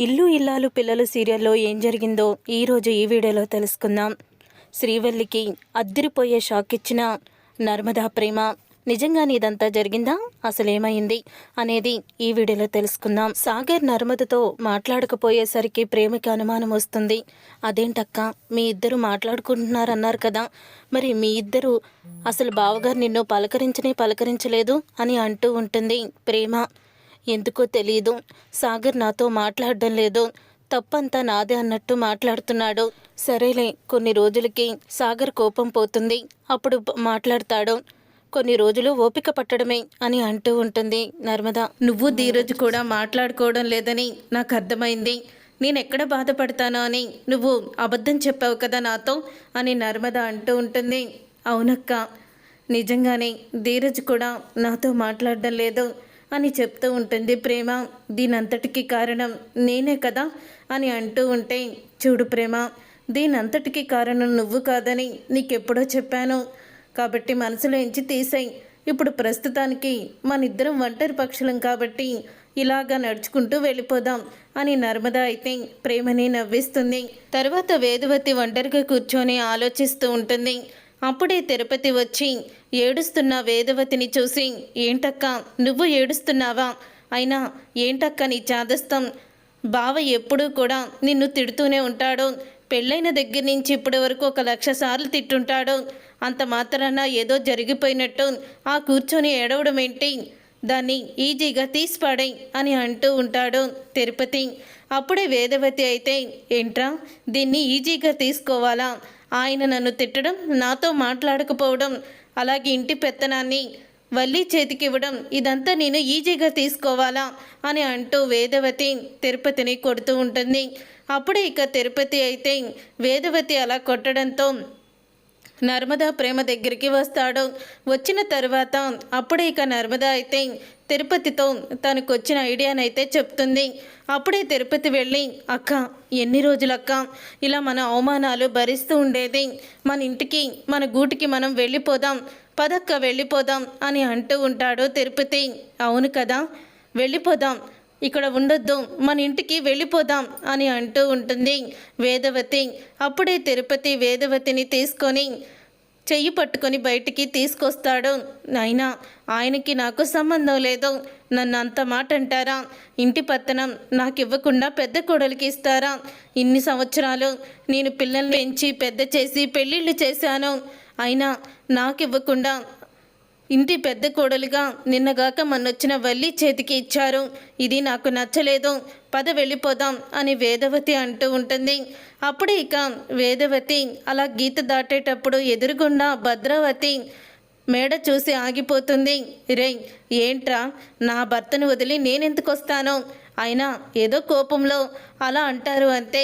ఇల్లు ఇల్లాలు పిల్లలు సీరియల్లో ఏం జరిగిందో ఈరోజు ఈ వీడియోలో తెలుసుకుందాం. శ్రీవల్లికి అద్దిరిపోయే షాక్ ఇచ్చిన నర్మదా ప్రేమ. నిజంగానే ఇదంతా జరిగిందా? అసలేమైంది? అనేది ఈ వీడియోలో తెలుసుకుందాం. సాగర్ నర్మదతో మాట్లాడకపోయేసరికి ప్రేమకి అనుమానం వస్తుంది. అదేంటక్క? మీ ఇద్దరు మాట్లాడుకుంటున్నారన్నారు కదా. మరి మీ ఇద్దరు అసలు బావగారు నిన్ను పలకరించనే పలకరించలేదు? అని అంటూ ఉంటుంది ప్రేమ. ఎందుకో తెలియదు సాగర్ నాతో మాట్లాడడం లేదు. తప్పంతా నాదే అన్నట్టు మాట్లాడుతున్నాడు. సరేలే కొన్ని రోజులకి సాగర్ కోపం పోతుంది. అప్పుడు మాట్లాడతాడు. కొన్ని రోజులు ఓపిక పట్టడమే అని అంటూ ఉంటుంది నర్మద. నువ్వు ధీరజ్ కూడా మాట్లాడుకోవడం లేదని నాకు అర్థమైంది. నేను ఎక్కడ బాధపడతానో అని నువ్వు అబద్ధం చెప్పావు కదా నాతో అని నర్మద అంటూ ఉంటుంది. అవునక్క. నిజంగానే ధీరజ్ కూడా నాతో మాట్లాడడం లేదు. అని చెప్తూ ఉంటుంది. ప్రేమ దీనంతటికి కారణం నేనే కదా అని అంటూ ఉంటే చూడు ప్రేమ దీనంతటికి కారణం నువ్వు కాదని నీకెప్పుడో చెప్పాను. కాబట్టి మనసులో ఎంచి తీసేయి. ఇప్పుడు ప్రస్తుతానికి మన ఇద్దరం ఒంటరి పక్షులం కాబట్టి ఇలాగా నడుచుకుంటూ వెళ్ళిపోదాం అని నర్మద అయితే ప్రేమని నవ్విస్తుంది. తర్వాత వేదవతి ఒంటరిగా కూర్చొని ఆలోచిస్తూ ఉంటుంది. అప్పుడే తిరుపతి వచ్చి ఏడుస్తున్న వేదవతిని చూసి ఏంటక్క నువ్వు ఏడుస్తున్నావా? అయినా ఏంటక్క నీ చాదస్తం? బావ ఎప్పుడూ కూడా నిన్ను తిడుతూనే ఉంటాడు. పెళ్ళైన దగ్గర నుంచి ఇప్పటి వరకు ఒక లక్ష సార్లు తిట్టుంటాడు. అంత మాత్రాన ఏదో జరిగిపోయినట్టు ఆ కూర్చొని ఏడవడం ఏంటి? దాన్ని ఈజీగా తీసిపాడై అని అంటూ ఉంటాడు తిరుపతి. అప్పుడే వేదవతి అయితే ఏంట్రా దీన్ని ఈజీగా తీసుకోవాలా? ఆయన నన్ను తిట్టడం నాతో మాట్లాడకపోవడం అలాగే ఇంటి పెత్తనాన్ని వల్లి చేతికి ఇవ్వడం ఇదంతా నేను ఈజీగా తీసుకోవాలా అని అంటూ వేదవతి తిరుపతిని కొడుతూ ఉంటుంది. అప్పుడే ఇక తిరుపతి అయితే వేదవతి అలా కొట్టడంతో నర్మదా ప్రేమ దగ్గరికి వస్తాడు. వచ్చిన తర్వాత అప్పుడే ఇక నర్మదా అయితే తిరుపతితో తనకు వచ్చిన ఐడియానైతే చెప్తుంది. అప్పుడే తిరుపతి వెళ్ళి అక్క ఎన్ని రోజులక్క? ఇలా మన అవమానాలు భరిస్తూ ఉండేది. మన ఇంటికి మన గూటికి మనం వెళ్ళిపోదాం. పదక్క వెళ్ళిపోదాం అని అంటూ ఉంటాడు తిరుపతి. అవును కదా వెళ్ళిపోదాం. ఇక్కడ ఉండొద్దు మన ఇంటికి వెళ్ళిపోదాం అని అంటూ ఉంటుంది వేదవతి. అప్పుడే తిరుపతి వేదవతిని తీసుకొని చెయ్యి పట్టుకొని బయటికి తీసుకొస్తాడు. అయినా ఆయనకి నాకు సంబంధం లేదు. నన్ను అంత మాట అంటారా? ఇంటి పత్తనం నాకు ఇవ్వకుండా పెద్ద కోడలికి ఇస్తారా? ఇన్ని సంవత్సరాలు నేను పిల్లల్ని పెంచి పెద్ద చేసి పెళ్ళిళ్ళు చేశాను. అయినా నాకు ఇవ్వకుండా ఇంటి పెద్ద కోడలుగా నిన్నగాక మొన్నొచ్చిన వల్లి చేతికి ఇచ్చారు. ఇది నాకు నచ్చలేదు. పద వెళ్ళిపోదాం అని వేదవతి అంటూ ఉంటుంది. అప్పుడు ఇక వేదవతి అలా గీత దాటేటప్పుడు ఎదురుగుండా భద్రావతి మేడ చూసి ఆగిపోతుంది. రే ఏంట్రా? నా భర్తను వదిలి నేనెందుకు వస్తాను అయినా ఏదో కోపంలో అలా అంటారు అంతే.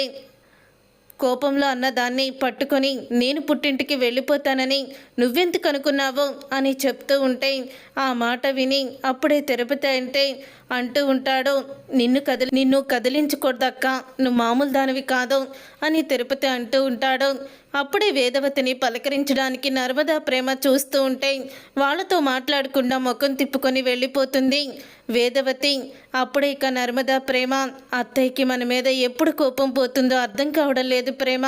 కోపంలో అన్నదాన్ని పట్టుకొని నేను పుట్టింటికి వెళ్ళిపోతానని నువ్వెందుకు అనుకున్నావో? అని చెప్తూ ఉంటే ఆ మాట విని అప్పుడే తిరుపతి అంటే అంటూ ఉంటాడు నిన్ను కదిలి నిన్ను కదిలించకూడదక్క నువ్వు మామూలు దానివి కాదు అని తిరుపతి అంటూ ఉంటాడు. అప్పుడే వేదవతిని పలకరించడానికి నర్మదా ప్రేమ చూస్తూ ఉంటే వాళ్ళతో మాట్లాడకుండా ముఖం తిప్పుకొని వెళ్ళిపోతుంది. వేదవతి అప్పుడే ఇక నర్మదా ప్రేమ అత్తయ్యకి మన మీద ఎప్పుడు కోపం పోతుందో అర్థం కావడం లేదు ప్రేమ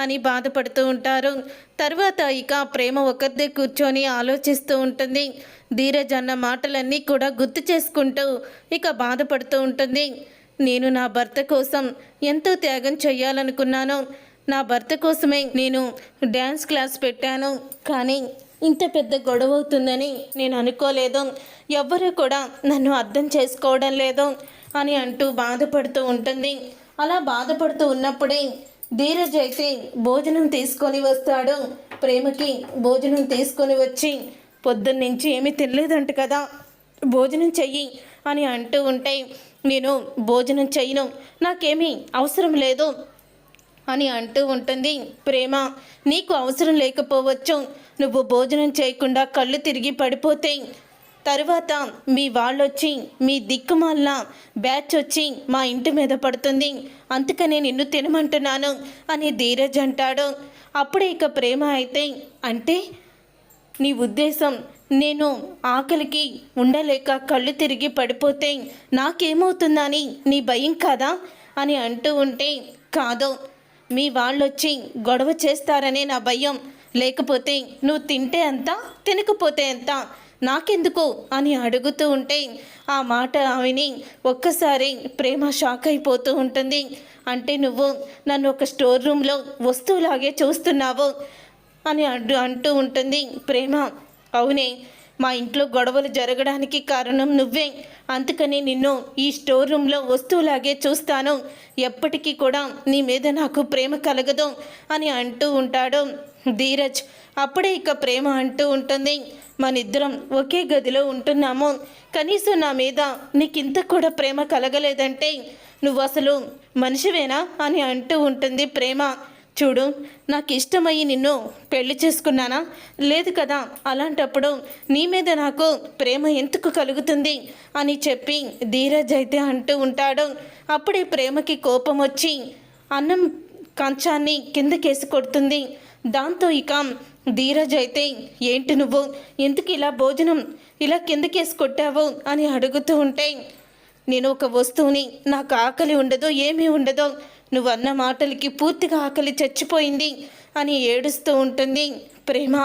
అని బాధపడుతూ ఉంటారు. తర్వాత ఇక ప్రేమ ఒకరిదే కూర్చొని ఆలోచిస్తూ ఉంటుంది. ధీరజ్ అన్న మాటలన్నీ కూడా గుర్తు చేసుకుంటూ ఇక బాధపడుతూ ఉంటుంది. నేను నా భర్త కోసం ఎంతో త్యాగం చేయాలనుకున్నాను నా భర్త కోసమే నేను డ్యాన్స్ క్లాస్ పెట్టాను. కానీ ఇంత పెద్ద గొడవ అవుతుందని నేను అనుకోలేదు. ఎవ్వరూ కూడా నన్ను అర్థం చేసుకోవడం లేదు అని అంటూ బాధపడుతూ ఉంటుంది. అలా బాధపడుతూ ఉన్నప్పుడే ధీరజ్ అయితే భోజనం తీసుకొని వస్తాడు. ప్రేమకి భోజనం తీసుకొని వచ్చి పొద్దున్నుంచి ఏమీ తినలేదంట కదా భోజనం చెయ్యి అని అంటూ ఉంటే నేను భోజనం చెయ్యను. నాకేమీ అవసరం లేదు. అని అంటూ ఉంటుంది. ప్రేమ నీకు అవసరం లేకపోవచ్చు. నువ్వు భోజనం చేయకుండా కళ్ళు తిరిగి పడిపోతే తరువాత మీ వాళ్ళొచ్చి మీ దిక్కుమాలిన బ్యాచ్ వచ్చి మా ఇంటి మీద పడుతుంది. అందుకనే నిన్ను తినమంటున్నాను అని ధీరజ్ అంటాడు. అప్పుడే ఇక ప్రేమ అయితే అంటే నీ ఉద్దేశం నేను ఆకలికి ఉండలేక కళ్ళు తిరిగి పడిపోతే నాకేమవుతుందని నీ భయం కాదా అని అంటూ ఉంటే కాదు. మీ వాళ్ళొచ్చి గొడవ చేస్తారనే నా భయం. లేకపోతే నువ్వు తింటే ఎంత తినకపోతే ఎంత? నాకెందుకు? అని అడుగుతూ ఉంటే ఆ మాట ఆమెని ఒక్కసారి ప్రేమ షాక్ అయిపోతూ ఉంటుంది. అంటే నువ్వు నన్ను ఒక స్టోర్ రూమ్లో వస్తువులాగే చూస్తున్నావు అని అడ్డు అంటూ ఉంటుంది ప్రేమ. అవునే మా ఇంట్లో గొడవలు జరగడానికి కారణం నువ్వే. అందుకని నిన్ను ఈ స్టోర్ రూమ్లో వస్తువులాగే చూస్తాను. ఎప్పటికీ కూడా నీ మీద నాకు ప్రేమ కలగదు అని అంటూ ఉంటాడు ధీరజ్. అప్పుడే ఇక ప్రేమ అంటూ ఉంటుంది. మనిద్దరం ఒకే గదిలో ఉంటున్నాము. కనీసం నా మీద నీకింత కూడా ప్రేమ కలగలేదంటే నువ్వు అసలు మనిషివేనా అని అంటూ ఉంటుంది ప్రేమ. చూడు నాకు ఇష్టమయ్యి నిన్ను పెళ్ళి చేసుకున్నానా? లేదు కదా అలాంటప్పుడు నీ మీద నాకు ప్రేమ ఎందుకు కలుగుతుంది? అని చెప్పి ధీరజ్ అయితే అంటూ ఉంటాడు. అప్పుడే ప్రేమకి కోపం వచ్చి అన్నం కంచాన్ని కిందకేసి కొడుతుంది. దాంతో ఇక ధీరజ్ అయితే ఏంటి నువ్వు? ఎందుకు ఇలా భోజనం ఇలా కిందకేసి కొట్టావు? అని అడుగుతూ ఉంటే నేను ఒక వస్తువుని నాకు ఆకలి ఉండదు ఏమీ ఉండదో. నువ్వు అన్న మాటలకి పూర్తిగా ఆకలి చచ్చిపోయింది అని ఏడుస్తూ ఉంటుంది ప్రేమ.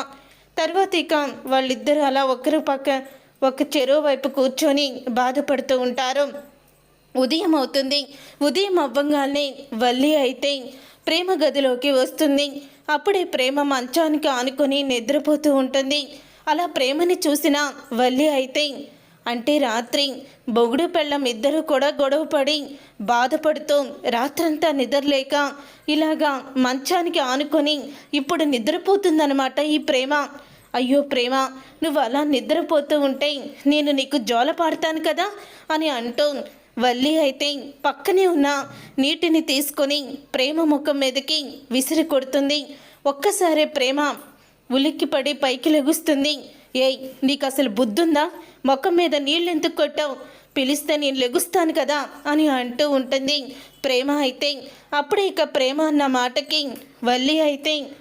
తర్వాత ఇక వాళ్ళిద్దరూ అలా ఒకరు పక్క ఒక చెరువు వైపు కూర్చొని బాధపడుతూ ఉంటారు. ఉదయం అవుతుంది. ఉదయం అవ్వంగానే వల్లి అయితే ప్రేమ గదిలోకి వస్తుంది. అప్పుడే ప్రేమ మంచానికి ఆనుకొని నిద్రపోతూ ఉంటుంది. అలా ప్రేమని చూసిన వల్లి అయితే అంటే రాత్రి బొగుడు పెళ్ళం ఇద్దరు కూడా గొడవపడి బాధపడుతూ రాత్రంతా నిద్రలేక ఇలాగా మంచానికి ఆనుకొని ఇప్పుడు నిద్రపోతుందన్నమాట ఈ ప్రేమ. అయ్యో ప్రేమ నువ్వు అలా నిద్రపోతూ ఉంటే నేను నీకు జోల పాడతాను కదా అని అంటూ వల్లి అయితే పక్కనే ఉన్న నీటిని తీసుకొని ప్రేమ ముఖం మీదకి విసిరి కొడుతుంది. ఒక్కసారే ప్రేమ ఉలిక్కిపడి పైకి లెగుస్తుంది. ఏయ్ నీకు అసలు బుద్ధుందా? మొక్క మీద నీళ్ళు ఎందుకు కొట్టావు? పిలిస్తే నేను లెగుస్తాను కదా అని అంటూ ఉంటుంది. ప్రేమ అయితే అప్పుడే ఇక ప్రేమ అన్న మాటకి వల్లి అయితే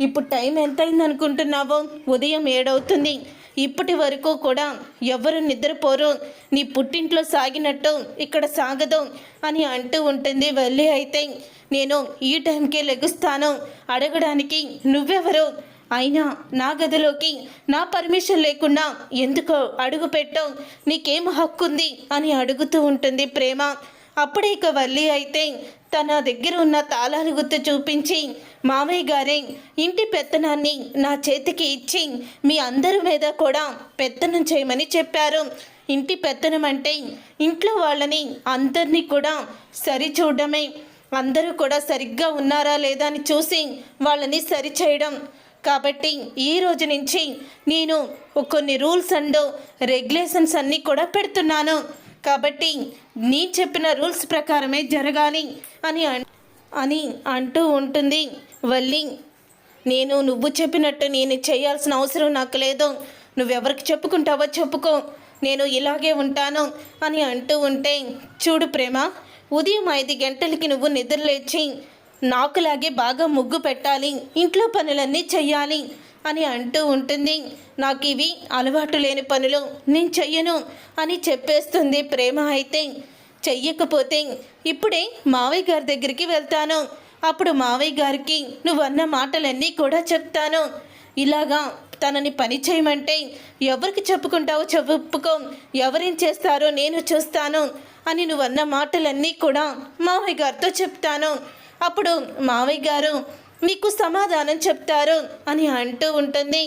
ఇప్పుడు టైం ఎంతైందనుకుంటున్నావో? అనుకుంటున్నావో ఉదయం ఏడవుతుంది. ఇప్పటి వరకు కూడా ఎవరు నిద్రపోరు. నీ పుట్టింట్లో సాగినట్టు ఇక్కడ సాగదు అని అంటూ ఉంటుంది వెళ్ళి అయితే. నేను ఈ టైంకే లెగుస్తాను. అడగడానికి నువ్వెవరు? అయినా నా గదిలోకి నా పర్మిషన్ లేకుండా ఎందుకో అడుగు పెట్టావు నీకేం హక్కుంది అని అడుగుతూ ఉంటుంది ప్రేమ. అప్పుడే ఇక వల్లి అయితే తన దగ్గర ఉన్న తాళాలు గుర్తు చూపించి మావయ్య గారే ఇంటి పెత్తనాన్ని నా చేతికి ఇచ్చి మీ అందరి మీద కూడా పెత్తనం చేయమని చెప్పారు. ఇంటి పెత్తనం అంటే ఇంట్లో వాళ్ళని అందరినీ కూడా సరిచూడమే అందరూ కూడా సరిగ్గా ఉన్నారా లేదా అని చూసి వాళ్ళని సరిచేయడం కాబట్టి ఈ రోజు నుంచి నేను కొన్ని రూల్స్ అండ్ రెగ్యులేషన్స్ అన్నీ కూడా పెడుతున్నాను. కాబట్టి నీ చెప్పిన రూల్స్ ప్రకారమే జరగాలి అని అని అంటూ ఉంటుంది. వల్లి నేను నువ్వు చెప్పినట్టు నేను చేయాల్సిన అవసరం నాకు లేదు. నువ్వెవరికి చెప్పుకుంటావో చెప్పుకో. నేను ఇలాగే ఉంటాను అని అంటూ ఉంటే చూడు ప్రేమ ఉదయం ఐదు గంటలకి నువ్వు నిద్రలేచి నాకులాగే బాగా ముగ్గు పెట్టాలి ఇంట్లో పనులన్నీ చెయ్యాలి అని అంటూ ఉంటుంది. నాకు ఇవి అలవాటు లేని పనులు నేను చెయ్యను అని చెప్పేస్తుంది ప్రేమ అయితే. చెయ్యకపోతే ఇప్పుడే మావయ్య గారి దగ్గరికి వెళ్తాను. అప్పుడు మావయ్య గారికి నువ్వన్న మాటలన్నీ కూడా చెప్తాను. ఇలాగా తనని పని చేయమంటే ఎవరికి చెప్పుకుంటావో చెప్పుకో ఎవరేం చేస్తారో నేను చూస్తాను అని నువ్వన్న మాటలన్నీ కూడా మావయ్య గారితో చెప్తాను. అప్పుడు మావయ్య గారు మీకు సమాధానం చెప్తారు అని అంటూ ఉంటుంది.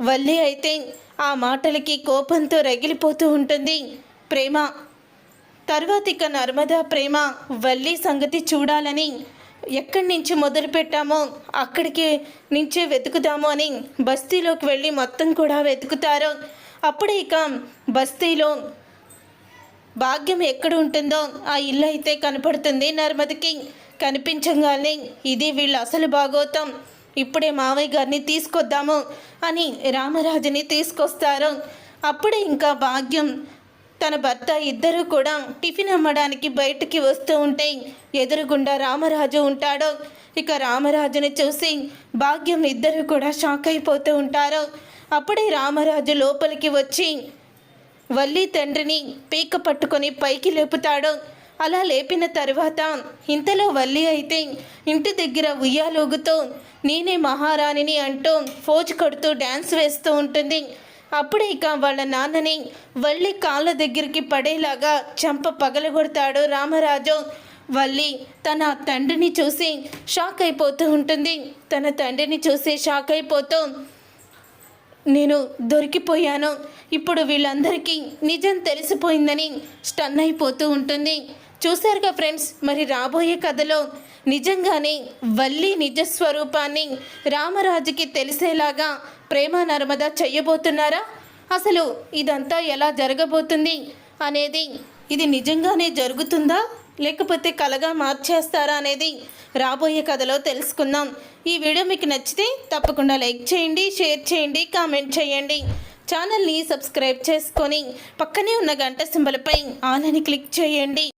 వల్లి అయితే ఆ మాటలకి కోపంతో రగిలిపోతూ ఉంటుంది. ప్రేమ తర్వాత ఇక నర్మదా ప్రేమ వల్లి సంగతి చూడాలని ఎక్కడి నుంచి మొదలు పెట్టామో అక్కడికి నుంచే వెతుకుదాము అని బస్తీలోకి వెళ్ళి మొత్తం కూడా వెతుకుతారు. అప్పుడే ఇక బస్తీలో భాగ్యం ఎక్కడ ఉంటుందో ఆ ఇల్లు అయితే కనపడుతుంది నర్మదకి. కనిపించగానే ఇది వీళ్ళ అసలు భాగోతం. ఇప్పుడే మావయ్య గారిని తీసుకొద్దాము అని రామరాజుని తీసుకొస్తారు. అప్పుడే ఇంకా భాగ్యం. తన భర్త ఇద్దరు కూడా టిఫిన్ అమ్మడానికి బయటికి వస్తూ ఉంటే ఎదురుగుండా రామరాజు ఉంటాడు. ఇక రామరాజుని చూసి భాగ్యం ఇద్దరు కూడా షాక్ అయిపోతూ ఉంటారు. అప్పుడే రామరాజు లోపలికి వచ్చి వల్లి తండ్రిని పీక పట్టుకొని పైకి లేపుతాడు. అలా లేపిన తర్వాత ఇంతలో వల్లి అయితే ఇంటి దగ్గర ఉయ్యాలూగుతూ నేనే మహారాణిని అంటూ ఫోజు కొడుతూ డ్యాన్స్ వేస్తూ ఉంటుంది. అప్పుడే ఇక వాళ్ళ నాన్నని వల్లి కాళ్ళ దగ్గరికి పడేలాగా చంప పగలగొడతాడు రామరాజు. వల్లి తన తండ్రిని చూసి షాక్ అయిపోతూ ఉంటుంది. తన తండ్రిని చూసి షాక్ అయిపోతూ నేను దొరికిపోయాను. ఇప్పుడు వీళ్ళందరికీ నిజం తెలిసిపోయిందని స్టన్ అయిపోతూ ఉంటుంది. చూశారుగా ఫ్రెండ్స్ మరి రాబోయే కథలో నిజంగానే వల్లి నిజ స్వరూపాన్ని రామరాజుకి తెలిసేలాగా ప్రేమ నర్మద చెయ్యబోతున్నారా? అసలు ఇదంతా ఎలా జరగబోతుంది అనేది ఇది నిజంగానే జరుగుతుందా? లేకపోతే కలగా మార్చేస్తారా అనేది రాబోయే కథలో తెలుసుకుందాం. ఈ వీడియో మీకు నచ్చితే తప్పకుండా లైక్ చేయండి షేర్ చేయండి కామెంట్ చేయండి. ఛానల్ని సబ్స్క్రైబ్ చేసుకొని పక్కనే ఉన్న గంట సింబల్పై ఆల్ అని క్లిక్ చేయండి.